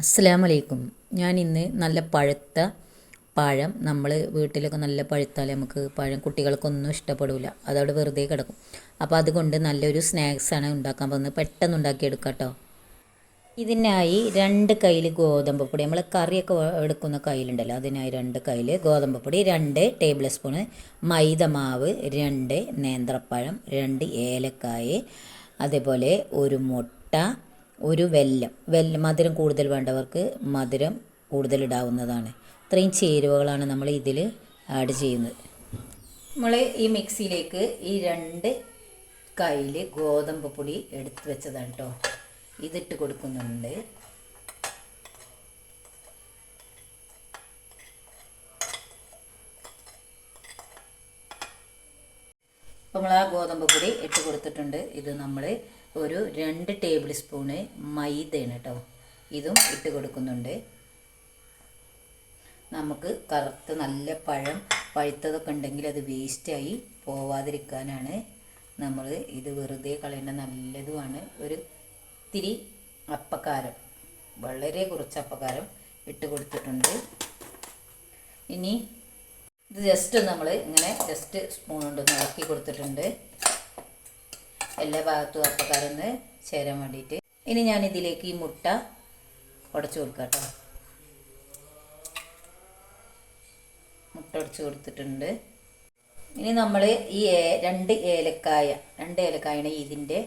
അസ്സലാമു അലൈക്കും ഞാൻ ഇന്ന് നല്ല പഴുത്ത പഴം നമ്മൾ വീട്ടിലൊക്കെ നല്ല പഴുത്താൽ നമുക്ക് പഴം കുട്ടികൾക്കൊന്നും ഇഷ്ടപ്പെടില്ല അതവിടെ വെറുതെ കിടക്കും. അപ്പോൾ അതുകൊണ്ട് നല്ലൊരു സ്നാക്സാണ് ഉണ്ടാക്കാൻ പോകുന്നത്. പെട്ടെന്ന് ഉണ്ടാക്കിയെടുക്കാം കേട്ടോ ഇതിനായി രണ്ട് കയ്യിൽ ഗോതമ്പ് പൊടി. നമ്മൾ കറിയൊക്കെ എടുക്കുന്ന കയ്യിലുണ്ടല്ലോ അതിനായി രണ്ട് കയ്യിൽ ഗോതമ്പ് പൊടി രണ്ട് ടേബിൾ സ്പൂണ് മൈദ മാവ് രണ്ട് നേന്ത്രപ്പഴം രണ്ട് ഏലക്കായ അതേപോലെ ഒരു മുട്ട ഒരു വെല്ലം. വെല്ല മധുരം കൂടുതൽ വേണ്ടവർക്ക് മധുരം കൂടുതൽ ഇടാവുന്നതാണ്. ഇത്രയും ചേരുവകളാണ് നമ്മൾ ഇതിൽ ആഡ് ചെയ്യുന്നത്. നമ്മൾ ഈ മിക്സിയിലേക്ക് ഈ രണ്ട് കയ്യിൽ ഗോതമ്പ് പൊടി എടുത്ത് വെച്ചതാണ് കേട്ടോ ഇതിട്ട് കൊടുക്കുന്നുണ്ട്. നമ്മൾ ആ ഗോതമ്പ് പൊടി ഇട്ട് കൊടുത്തിട്ടുണ്ട്. ഇത് നമ്മൾ ഒരു രണ്ട് ടേബിൾ സ്പൂണ് മൈദയാണ് കേട്ടോ ഇതും ഇട്ട് കൊടുക്കുന്നുണ്ട്. നമുക്ക് കറുത്ത് നല്ല പഴം പഴുത്തതൊക്കെ ഉണ്ടെങ്കിൽ അത് വേസ്റ്റായി പോവാതിരിക്കാനാണ്. നമ്മൾ ഇത് വെറുതെ കളയേണ്ട നല്ലതുമാണ്. ഒരു ഇത്തിരി അപ്പക്കാരം വളരെ കുറച്ച് അപ്പക്കാരം ഇട്ട് കൊടുത്തിട്ടുണ്ട്. ഇനി ഇത് ജസ്റ്റ് നമ്മൾ ഇങ്ങനെ ജസ്റ്റ് സ്പൂൺ കൊണ്ടൊന്ന് ഇളക്കി കൊടുത്തിട്ടുണ്ട്. എല്ലാ ഭാഗത്തും അപ്പക്കാരൊന്ന് ചേരാൻ വേണ്ടിയിട്ട്. ഇനി ഞാൻ ഇതിലേക്ക് ഈ മുട്ട ഉടച്ചു കൊടുക്കാം മുട്ട ഉടച്ചു കൊടുത്തിട്ടുണ്ട്. ഇനി നമ്മൾ ഈ രണ്ട് ഏലക്കായ രണ്ട് ഏലക്കായാണ് ഇതിന്റെ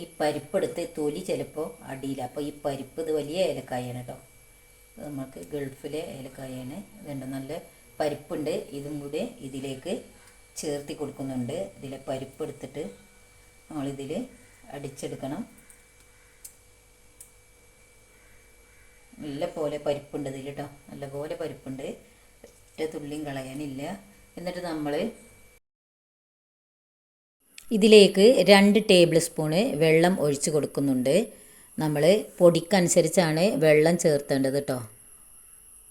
ഈ പരിപ്പെടുത്ത് തൊലി ചിലപ്പോൾ അടിയില്ല. അപ്പോൾ ഈ പരിപ്പ് ഇത് വലിയ ഏലക്കായാണ് കേട്ടോ. നമുക്ക് ഗൾഫിലെ ഏലക്കായാണ്. ഇതുണ്ട് നല്ല പരിപ്പുണ്ട്. ഇതും കൂടി ഇതിലേക്ക് ചേർത്തി കൊടുക്കുന്നുണ്ട്. ഇതിലെ പരിപ്പ് എടുത്തിട്ട് നമ്മളിതിൽ അടിച്ചെടുക്കണം. നല്ല പോലെ പരിപ്പുണ്ട് ഇതിൽ കേട്ടോ നല്ല പോലെ പരിപ്പുണ്ട്. ഒറ്റ തുള്ളിയും കളയാനില്ല. എന്നിട്ട് നമ്മൾ ഇതിലേക്ക് രണ്ട് ടേബിൾ സ്പൂണ് വെള്ളം ഒഴിച്ച് കൊടുക്കുന്നുണ്ട്. നമ്മൾ പൊടിക്കനുസരിച്ചാണ് വെള്ളം ചേർത്തേണ്ടത് കേട്ടോ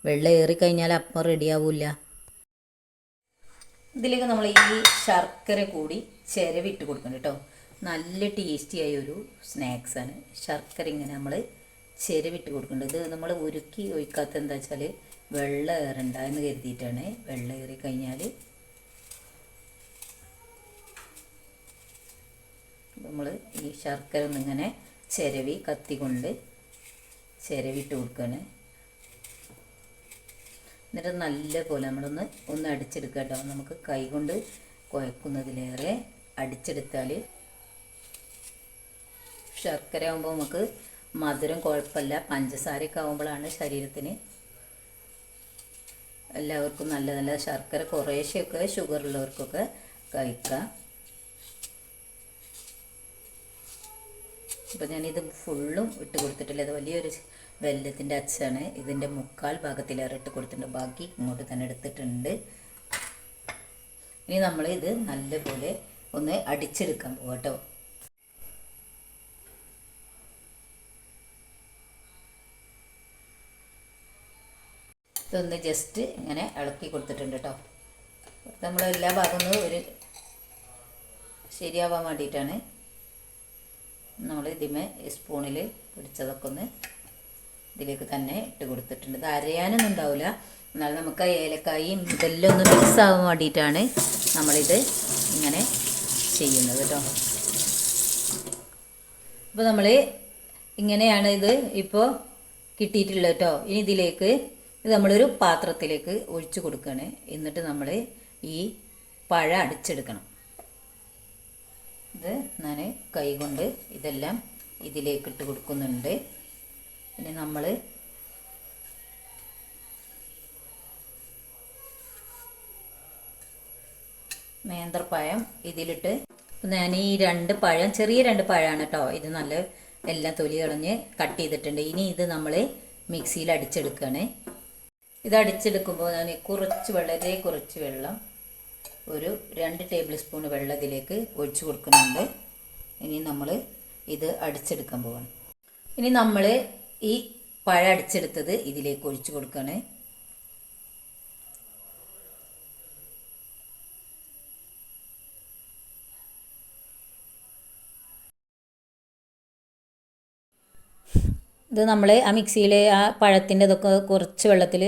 വെള്ളം ഏറിക്കഴിഞ്ഞാൽ അപ്പം റെഡിയാവില്ല. ഇതിലേക്ക് നമ്മൾ ഈ ശർക്കര കൂടി ചിരവിട്ട് കൊടുക്കണം കേട്ടോ നല്ല ടേസ്റ്റിയായ ഒരു സ്നാക്സാണ്. ശർക്കര ഇങ്ങനെ നമ്മൾ ചെരുവിട്ട് കൊടുക്കേണ്ടത് ഇത് നമ്മൾ ഉരുക്കി ഒഴിക്കാത്ത എന്താ വെച്ചാൽ വെള്ളം ഏറണ്ട എന്ന് കരുതിയിട്ടാണ്. വെള്ളം ഏറി കഴിഞ്ഞാൽ നമ്മൾ ഈ ശർക്കര ഒന്നിങ്ങനെ ചിരവി കത്തി കൊണ്ട് ചിരവിട്ട് കൊടുക്കുകയാണ് എന്നിട്ട് നല്ല പോലെ നമ്മളൊന്ന് ഒന്ന് അടിച്ചെടുക്കുക കേട്ടോ നമുക്ക് കൈ കൊണ്ട് കുഴക്കുന്നതിലേറെ അടിച്ചെടുത്താൽ ശർക്കര ആകുമ്പോൾ നമുക്ക് മധുരം കുഴപ്പമില്ല പഞ്ചസാരയൊക്കെ ആകുമ്പോഴാണ് ശരീരത്തിന് എല്ലാവർക്കും നല്ല നല്ല ശർക്കര കുറേശ്ശെയൊക്കെ ഷുഗർ ഉള്ളവർക്കൊക്കെ കഴിക്കാം. അപ്പോൾ ഞാനിത് ഫുള്ളും ഇട്ട് കൊടുത്തിട്ടില്ല. അത് വലിയൊരു വെല്ലത്തിന്റെ അച്ചാണ്. ഇതിന്റെ മുക്കാൽ ഭാഗത്തിലേറെ ഇട്ട് കൊടുത്തിട്ടുണ്ട്. ബാക്കി ഇങ്ങോട്ട് തന്നെ എടുത്തിട്ടുണ്ട്. ഇനി നമ്മൾ ഇത് നല്ലപോലെ ഒന്ന് അടിച്ചെടുക്കാൻ പോകാം ഇതൊന്ന് ജസ്റ്റ് ഇങ്ങനെ ഇളക്കി കൊടുത്തിട്ടുണ്ട് കേട്ടോ നമ്മൾ എല്ലാ ഭാഗവും ഒരു ശരിയാവാൻ വേണ്ടിയിട്ടാണ് നമ്മൾ ഇതിമേ സ്പൂണിൽ പിടിച്ചതൊക്കെ ഒന്ന് ഇതിലേക്ക് തന്നെ ഇട്ട് കൊടുത്തിട്ടുണ്ട്. ഇത് അരയാനൊന്നും ഉണ്ടാവില്ല എന്നാൽ നമുക്ക് ഏലക്കായും ഇതെല്ലാം ഒന്ന് മിക്സ് ആവാൻ വേണ്ടിയിട്ടാണ് നമ്മളിത് ഇങ്ങനെ ചെയ്യുന്നത് കേട്ടോ അപ്പോൾ നമ്മൾ ഇങ്ങനെയാണ് ഇത് ഇപ്പോൾ കിട്ടിയിട്ടുള്ളത് കേട്ടോ ഇനി ഇതിലേക്ക് ഇത് നമ്മളൊരു പാത്രത്തിലേക്ക് ഒഴിച്ചു കൊടുക്കുകയാണ് എന്നിട്ട് നമ്മൾ ഈ പഴ അടിച്ചെടുക്കണം. ഇത് ഞാൻ കൈകൊണ്ട് ഇതെല്ലാം ഇതിലേക്ക് ഇട്ട് കൊടുക്കുന്നുണ്ട്. പിന്നെ നമ്മൾ നേന്ത്രപ്പഴം ഇതിലിട്ട് ഞാൻ ഈ രണ്ട് പഴം ചെറിയ രണ്ട് പഴമാണ് കേട്ടോ ഇത് നല്ല എല്ലാം തൊലി കളഞ്ഞ് കട്ട് ചെയ്തിട്ടുണ്ട്. ഇനി ഇത് നമ്മൾ മിക്സിയിൽ അടിച്ചെടുക്കുകയാണ് ഇത് അടിച്ചെടുക്കുമ്പോൾ ഞാൻ കുറച്ച് വളരെ കുറച്ച് വെള്ളം ഒരു രണ്ട് ടേബിൾ സ്പൂൺ വെള്ളം ഇതിലേക്ക് ഒഴിച്ചു കൊടുക്കുന്നുണ്ട്. ഇനി നമ്മൾ ഇത് അടിച്ചെടുക്കാൻ പോവാണ്. ഇനി നമ്മൾ ഈ പഴം അടിച്ചെടുത്തത് ഇതിലേക്ക് ഒഴിച്ചു കൊടുക്കുകയാണ് ഇത് നമ്മൾ ആ മിക്സിയിൽ ആ പഴത്തിന്റെ ഇതൊക്കെ കുറച്ച് വെള്ളത്തിൽ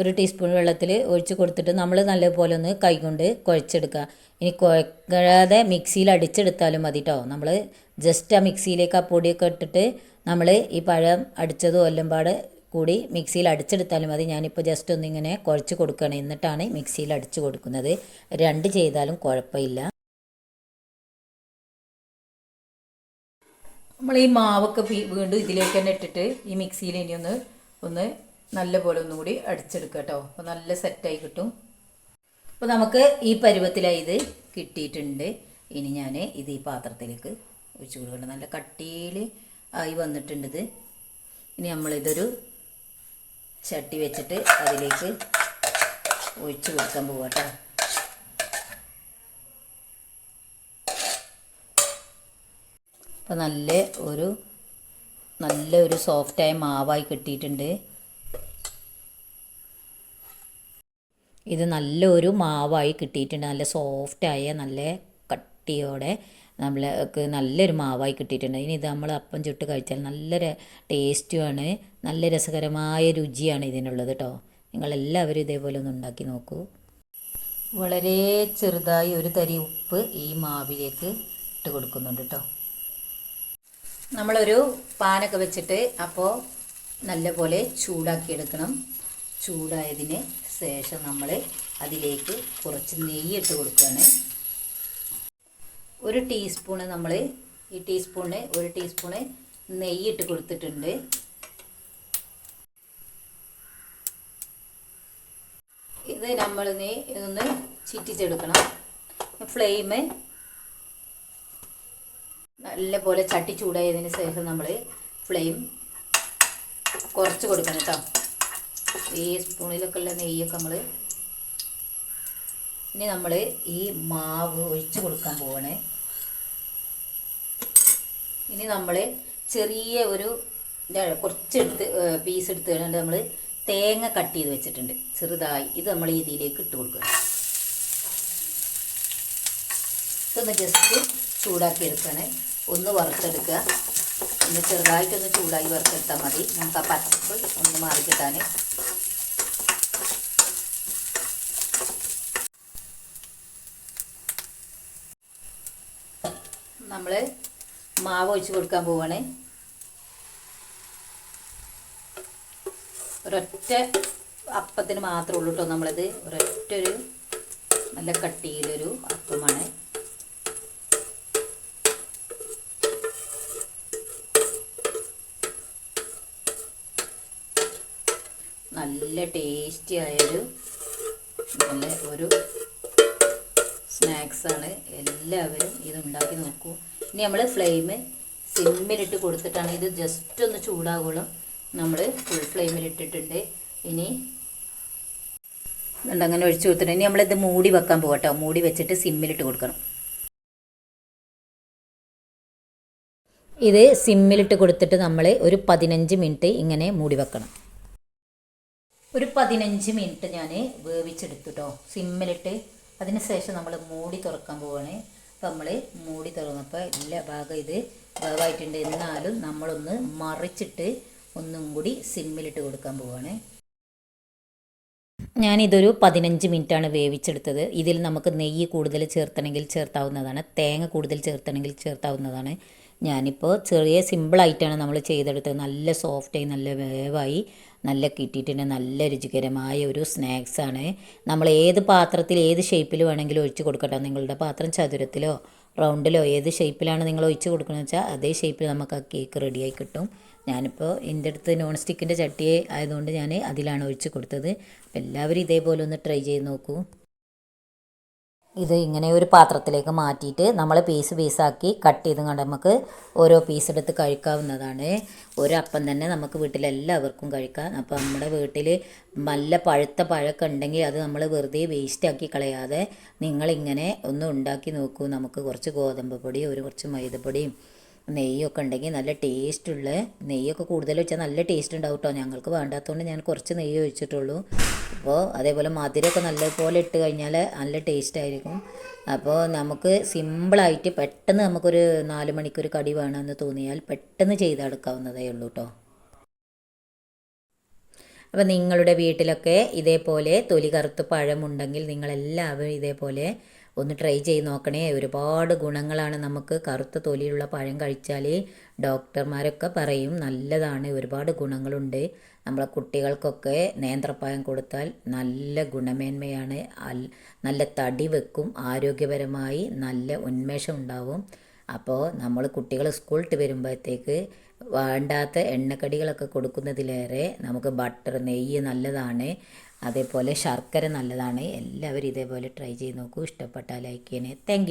ഒരു ടീസ്പൂൺ വെള്ളത്തിൽ ഒഴിച്ച് കൊടുത്തിട്ട് നമ്മൾ നല്ലപോലെ ഒന്ന് കൈകൊണ്ട് കുഴച്ചെടുക്കുക. ഇനി കുഴക്കാതെ മിക്സിയിൽ അടിച്ചെടുത്താലും മതി കേട്ടോ നമ്മൾ ജസ്റ്റ് ആ മിക്സിയിലേക്ക് ആ പൊടിയൊക്കെ ഇട്ടിട്ട് നമ്മൾ ഈ പഴം അടിച്ചതും എല്ലാം കൂടി മിക്സിയിൽ അടിച്ചെടുത്താലും മതി. ഞാനിപ്പോൾ ജസ്റ്റ് ഒന്നിങ്ങനെ കുഴച്ച് കൊടുക്കുകയാണ്. എന്നിട്ടാണ് മിക്സിയിൽ അടിച്ച് കൊടുക്കുന്നത്. രണ്ട് ചെയ്താലും കുഴപ്പമില്ല. നമ്മൾ ഈ മാവൊക്കെ വീണ്ടും ഇതിലേക്ക് തന്നെ ഇട്ടിട്ട് ഈ മിക്സിയിൽ ഇനി ഒന്ന് ഒന്ന് നല്ല പോലെ ഒന്നുകൂടി അടിച്ചെടുക്കുക കേട്ടോ. അപ്പോൾ നല്ല സെറ്റായി കിട്ടും. അപ്പോൾ നമുക്ക് ഈ പരുവത്തിലായി ഇത് കിട്ടിയിട്ടുണ്ട്. ഇനി ഞാൻ ഇത് ഈ പാത്രത്തിലേക്ക് ഒഴിച്ചു കൊടുക്കണം നല്ല കട്ടിയിൽ ആയി വന്നിട്ടുണ്ട് ഇനി നമ്മളിതൊരു ചട്ടി വെച്ചിട്ട് അതിലേക്ക് ഒഴിച്ചു കൊടുക്കാൻ പോവാം കേട്ടോ. അപ്പോൾ നല്ല ഒരു നല്ല ഒരു സോഫ്റ്റായ മാവായി കിട്ടിയിട്ടുണ്ട്. ഇത് നല്ലൊരു മാവായി കിട്ടിയിട്ടുണ്ട്. നല്ല സോഫ്റ്റായ നല്ല കട്ടിയോടെ നമ്മൾക്ക് നല്ലൊരു മാവായി കിട്ടിയിട്ടുണ്ട്. ഇനി ഇത് നമ്മൾ അപ്പം ചുട്ട് കഴിച്ചാൽ നല്ല ടേസ്റ്റുമാണ് നല്ല രസകരമായ രുചിയാണ് ഇതിനുള്ളത് കേട്ടോ നിങ്ങളെല്ലാവരും ഇതേപോലെ ഒന്ന് ഉണ്ടാക്കി നോക്കൂ. വളരെ ചെറുതായി ഒരു തരി ഉപ്പ് ഈ മാവിലേക്ക് ഇട്ട് കൊടുക്കുന്നുണ്ട് കേട്ടോ നമ്മളൊരു പാനൊക്കെ വെച്ചിട്ട് അപ്പോൾ നല്ലപോലെ ചൂടാക്കി എടുക്കണം ചൂടായതിന് ശേഷം നമ്മൾ അതിലേക്ക് കുറച്ച് നെയ്യ് ഇട്ട് കൊടുക്കുകയാണ്. ഒരു ടീസ്പൂണ് നമ്മൾ ഈ ടീസ്പൂണിന് ഒരു ടീസ്പൂണ് നെയ്യ് ഇട്ട് കൊടുത്തിട്ടുണ്ട്. ഇത് നമ്മൾ ഇതൊന്ന് ചിറ്റിച്ചെടുക്കണം. ഫ്ലെയിം നല്ലപോലെ ചട്ടി ചൂടായതിന് ശേഷം നമ്മൾ ഫ്ലെയിം കുറച്ച് കൊടുക്കണം കേട്ടോ. ഈ സ്പൂണിലൊക്കെ ഉള്ള നെയ്യൊക്കെ നമ്മൾ ഇനി നമ്മൾ ഈ മാവ് ഒഴിച്ച് കൊടുക്കാൻ പോവാണ്. ഇനി നമ്മൾ ചെറിയ ഒരു കുറച്ചെടുത്ത് പീസ് എടുത്ത് കഴിഞ്ഞാൽ നമ്മൾ തേങ്ങ കട്ട് ചെയ്ത് വെച്ചിട്ടുണ്ട്. ചെറുതായി. ഇത് നമ്മൾ ഇതിലേക്ക് ഇട്ട് കൊടുക്കുക. ഇതൊന്ന് ജസ്റ്റ് ചൂടാക്കി എടുക്കണേ ഒന്ന് വറുത്തെടുക്കുക. ഒന്ന് ചെറുതായിട്ടൊന്ന് ചൂടായി വറുത്തെടുത്താൽ മതി. നമുക്ക് ആ പച്ചപ്പ് ഒന്ന് മാറി കിട്ടാൻ. നമ്മൾ മാവ് ഒഴിച്ച് കൊടുക്കാൻ പോവാണ്. ഒരൊറ്റ അപ്പത്തിന് മാത്രമേ ഉള്ളൂ കേട്ടോ നമ്മളിത്. ഒരൊറ്റ ഒരു നല്ല കട്ടിയിലൊരു അപ്പമാണ്. നല്ല ടേസ്റ്റി ആയൊരു നല്ല ഒരു സ്നാക്സാണ് എല്ലാവരും ഇത് ഉണ്ടാക്കി നോക്കൂ. ഇനി നമ്മൾ ഫ്ലെയിം സിമ്മിലിട്ട് കൊടുത്തിട്ടാണ് ഇത് ജസ്റ്റ് ഒന്ന് ചൂടാകുള്ളൂ നമ്മൾ ഫുൾ ഫ്ലെയിമിലിട്ടിട്ടുണ്ട് ഇനി അങ്ങനെ ഒഴിച്ചു കൊടുത്തിട്ട് ഇനി നമ്മളിത് മൂടി വെക്കാൻ പോകട്ടോ മൂടി വെച്ചിട്ട് സിമ്മിലിട്ട് കൊടുക്കണം. ഇത് സിമ്മിലിട്ട് കൊടുത്തിട്ട് നമ്മൾ ഒരു പതിനഞ്ച് മിനിറ്റ് ഇങ്ങനെ മൂടി വെക്കണം. ഒരു പതിനഞ്ച് മിനിറ്റ് ഞാൻ വേവിച്ചെടുത്തു കേട്ടോ സിമ്മിലിട്ട് അതിന് ശേഷം നമ്മൾ മൂടി തുറക്കാൻ പോവാണ്. നമ്മൾ മൂടി തുറന്നപ്പോൾ എല്ലാ ഭാഗം ഇത് വേവായിട്ടുണ്ട്. എന്നാലും നമ്മളൊന്ന് മറിച്ചിട്ട് ഒന്നും കൂടി സിമ്മിലിട്ട് കൊടുക്കാൻ പോവാണ്. ഞാനിതൊരു പതിനഞ്ച് മിനിറ്റാണ് വേവിച്ചെടുത്തത്. ഇതിൽ നമുക്ക് നെയ്യ് കൂടുതൽ ചേർത്തണമെങ്കിൽ ചേർത്താവുന്നതാണ്. തേങ്ങ കൂടുതൽ ചേർത്തണമെങ്കിൽ ചേർത്താവുന്നതാണ്. ഞാനിപ്പോൾ ചെറിയ സിമ്പിളായിട്ടാണ് നമ്മൾ ചെയ്തെടുത്തത്. നല്ല സോഫ്റ്റായി നല്ല വേവായി നല്ല കിട്ടിയിട്ടുണ്ട് നല്ല രുചികരമായ ഒരു സ്നാക്സാണ് നമ്മൾ ഏത് പാത്രത്തിൽ ഏത് ഷേപ്പിൽ വേണമെങ്കിലും ഒഴിച്ച് കൊടുക്കട്ടെ. നിങ്ങളുടെ പാത്രം ചതുരത്തിലോ റൗണ്ടിലോ ഏത് ഷേപ്പിലാണ് നിങ്ങൾ ഒഴിച്ച് കൊടുക്കുന്നത് വെച്ചാൽ അതേ ഷേപ്പിൽ നമുക്ക് ആ കേക്ക് റെഡിയായി കിട്ടും. ഞാനിപ്പോൾ എന്റെ അടുത്ത് നോൺ സ്റ്റിക്കിന്റെ ചട്ടിയെ ആയതുകൊണ്ട് ഞാൻ അതിലാണ് ഒഴിച്ച് കൊടുത്തത്. എല്ലാവരും ഇതേപോലെ ഒന്ന് ട്രൈ ചെയ്ത് നോക്കൂ. ഇത് ഇങ്ങനെ ഒരു പാത്രത്തിലേക്ക് മാറ്റിയിട്ട് നമ്മൾ പീസ് പീസാക്കി കട്ട് ചെയ്ത് കണ്ട് നമുക്ക് ഓരോ പീസ് എടുത്ത് കഴിക്കാവുന്നതാണ്. ഒരു അപ്പം തന്നെ നമുക്ക് വീട്ടിലെല്ലാവർക്കും കഴിക്കാം. അപ്പോൾ നമ്മുടെ വീട്ടിൽ നല്ല പഴുത്ത പഴമൊക്കെ ഉണ്ടെങ്കിൽ അത് നമ്മൾ വെറുതെ വേസ്റ്റാക്കി കളയാതെ നിങ്ങളിങ്ങനെ ഒന്ന് ഉണ്ടാക്കി നോക്കൂ. നമുക്ക് കുറച്ച് ഗോതമ്പ് പൊടി ഒരു കുറച്ച് മൈദപ്പൊടിയും നെയ്യൊക്കെ ഉണ്ടെങ്കിൽ നല്ല ടേസ്റ്റുള്ള നെയ്യൊക്കെ കൂടുതൽ വെച്ചാൽ നല്ല ടേസ്റ്റ് ഉണ്ടാവും കേട്ടോ ഞങ്ങൾക്ക് വേണ്ടാത്തതുകൊണ്ട് ഞാൻ കുറച്ച് നെയ്യ് ഒഴിച്ചിട്ടുള്ളൂ. അപ്പോൾ അതേപോലെ മധുരമൊക്കെ നല്ലപോലെ ഇട്ട് കഴിഞ്ഞാൽ നല്ല ടേസ്റ്റ് ആയിരിക്കും. അപ്പോൾ നമുക്ക് സിമ്പിളായിട്ട് പെട്ടെന്ന് നമുക്കൊരു നാല് മണിക്കൊരു കടി വേണമെന്ന് തോന്നിയാൽ പെട്ടെന്ന് ചെയ്തെടുക്കാവുന്നതേ ഉള്ളൂ കേട്ടോ അപ്പോൾ നിങ്ങളുടെ വീട്ടിലൊക്കെ ഇതേപോലെ തൊലി കറുത്ത് പഴമുണ്ടെങ്കിൽ നിങ്ങളെല്ലാവരും ഇതേപോലെ ഒന്ന് ട്രൈ ചെയ്ത് നോക്കണേ. ഒരുപാട് ഗുണങ്ങളാണ് നമുക്ക് കറുത്ത തൊലിയുള്ള പഴം കഴിച്ചാൽ ഡോക്ടർമാരൊക്കെ പറയും നല്ലതാണ് ഒരുപാട് ഗുണങ്ങളുണ്ട്. നമ്മളെ കുട്ടികൾക്കൊക്കെ നേന്ത്രപ്പഴം കൊടുത്താൽ നല്ല ഗുണമേന്മയാണ്. നല്ല തടി വെക്കും ആരോഗ്യപരമായി നല്ല ഉന്മേഷം ഉണ്ടാവും. അപ്പോൾ നമ്മൾ കുട്ടികൾ സ്കൂളിട്ട് വരുമ്പോഴത്തേക്ക് വേണ്ടാത്ത എണ്ണക്കടികളൊക്കെ കൊടുക്കുന്നതിലേറെ നമുക്ക് ബട്ടർ നെയ്യ് നല്ലതാണ്. അതേപോലെ ശർക്കര നല്ലതാണ്. എല്ലാവരും ഇതേപോലെ ട്രൈ ചെയ്ത് നോക്കൂ. ഇഷ്ടപ്പെട്ടാൽ ലൈക്ക് ചെയ്യണേ. താങ്ക്